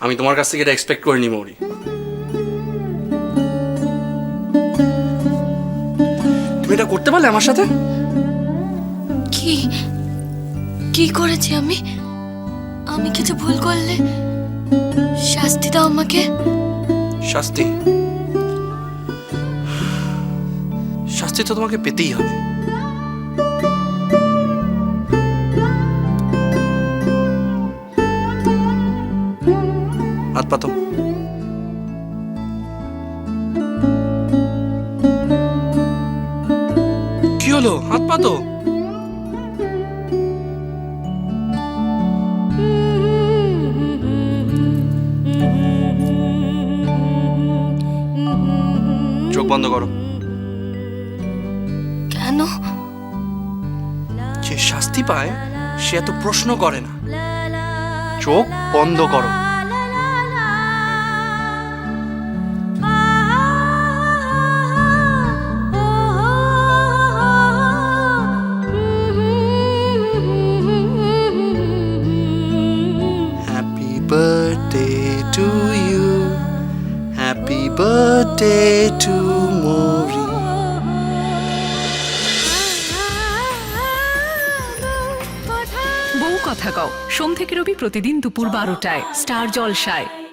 আমি তোমার কাছ থেকে এটা এক্সপেক্ট করিনি মৌরি তুমি এটা করতে পারলে আমার সাথে? কি? কি করেছি আমি? আমি কিছু ভুল করলে? শাস্তি দাও আমাকে। শাস্তি? শাস্তি তো তোমাকে পেতেই হবে। হাত পাতো। কি হলো? হাত পাতো? চোখ বন্ধ করো। কেন? যে শাস্তি পায় সে এত প্রশ্ন করে না। চোখ বন্ধ করো। হ্যাপি to মোরি বউ কথা কও। সোম থেকে রবি প্রতিদিন দুপুর বারোটায় স্টার জলসায়।